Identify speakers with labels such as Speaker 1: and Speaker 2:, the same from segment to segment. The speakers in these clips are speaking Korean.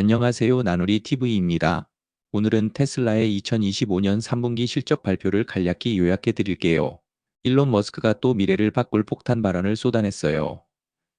Speaker 1: 안녕하세요. 나누리 TV입니다. 오늘은 테슬라의 2025년 3분기 실적 발표를 간략히 요약해 드릴게요. 일론 머스크가 또 미래를 바꿀 폭탄 발언을 쏟아냈어요.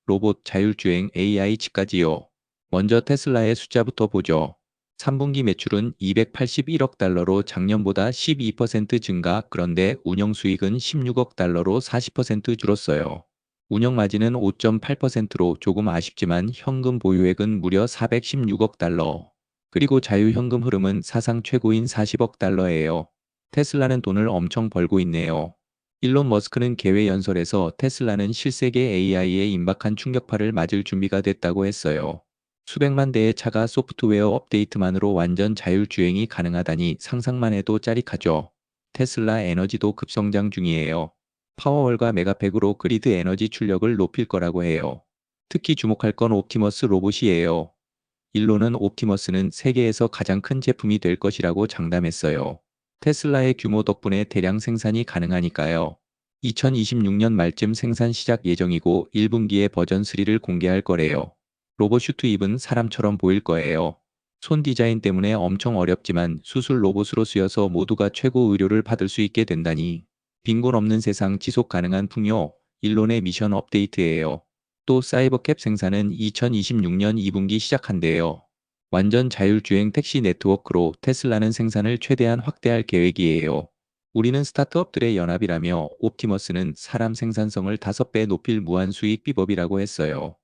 Speaker 1: 로봇, 자율주행, AI 칩까지요. 먼저 테슬라의 숫자부터 보죠. 3분기 매출은 281억 달러로 작년보다 12% 증가, 그런데 운영 수익은 16억 달러로 40% 줄었어요. 운영 마진은 5.8%로 조금 아쉽지만 현금 보유액은 무려 416억 달러. 그리고 자유현금 흐름은 사상 최고인 40억 달러예요. 테슬라는 돈을 엄청 벌고 있네요. 일론 머스크는 개회 연설에서 테슬라는 실세계 AI에 임박한 충격파를 맞을 준비가 됐다고 했어요. 수백만 대의 차가 소프트웨어 업데이트만으로 완전 자율주행이 가능하다니 상상만 해도 짜릿하죠. 테슬라 에너지도 급성장 중이에요. 파워월과 메가팩으로 그리드 에너지 출력을 높일 거라고 해요. 특히 주목할 건 옵티머스 로봇이에요. 일론은 옵티머스는 세계에서 가장 큰 제품이 될 것이라고 장담했어요. 테슬라의 규모 덕분에 대량 생산이 가능하니까요. 2026년 말쯤 생산 시작 예정이고 1분기에 버전 3를 공개할 거래요. 로봇 슈트 입은 사람처럼 보일 거예요. 손 디자인 때문에 엄청 어렵지만 수술 로봇으로 쓰여서 모두가 최고 의료를 받을 수 있게 된다니 빈곤 없는 세상 지속 가능한 풍요 일론의 미션 업데이트예요. 또 사이버캡 생산은 2026년 2분기 시작한대요. 완전 자율주행 택시 네트워크로 테슬라는 생산을 최대한 확대할 계획이에요. 우리는 스타트업들의 연합이라며 옵티머스는 사람 생산성을 5배 높일 무한 수익 비법이라고 했어요.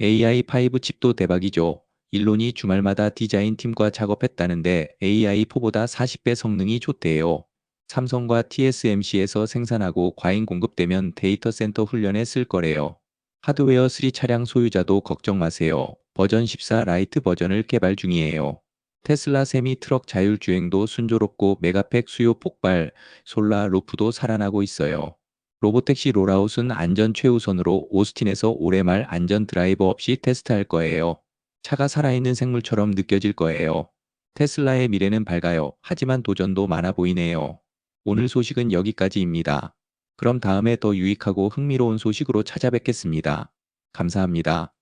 Speaker 1: AI5 칩도 대박이죠. 일론이 주말마다 디자인 팀과 작업했다는데 AI4보다 40배 성능이 좋대요. 삼성과 TSMC에서 생산하고 과잉 공급되면 데이터 센터 훈련에 쓸 거래요. 하드웨어 3 차량 소유자도 걱정 마세요. 버전 14 라이트 버전을 개발 중이에요. 테슬라 세미 트럭 자율주행도 순조롭고 메가팩 수요 폭발, 솔라 루프도 살아나고 있어요. 로보택시 롤아웃은 안전 최우선으로 오스틴에서 올해 말 안전 드라이버 없이 테스트할 거예요. 차가 살아있는 생물처럼 느껴질 거예요. 테슬라의 미래는 밝아요. 하지만 도전도 많아 보이네요. 오늘 소식은 여기까지입니다. 그럼 다음에 더 유익하고 흥미로운 소식으로 찾아뵙겠습니다. 감사합니다.